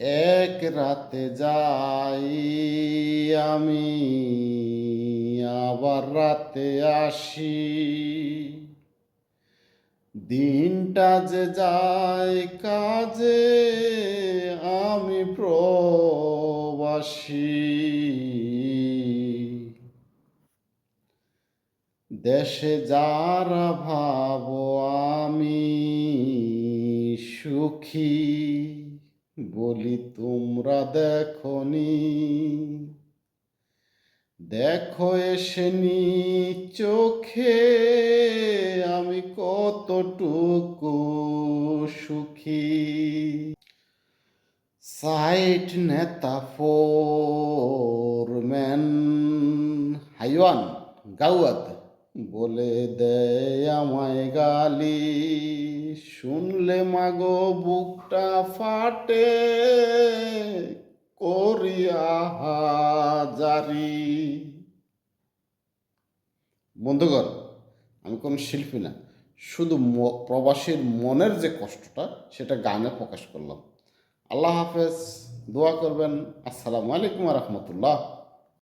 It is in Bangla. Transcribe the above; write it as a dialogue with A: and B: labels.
A: এক রাতে যাই আমি, আবার রাতে আসি। দিনটা যে যায় কাজে আমি প্রবাসী। দেশে যারা ভাব আমি সুখী। বলি, তোমরা দেখনি, দেখো এসেনি চোখে আমি কতটুকু সুখী। সাইট নেতা ফোরম্যান, হাইওয়ান গাউয়াত বলে দেয় আমায় গালি। শুনলে মাগো বুকটা ফাটে, করিয়া হাজারি। বন্ধুগণ, আমি কোনো শিল্পী না, শুধু প্রবাসীর মনের যে কষ্টটা, সেটা গানে প্রকাশ করলাম। আল্লাহ হাফেজ, দোয়া করবেন। আসসালামু আলাইকুম রহমতুল্লাহ।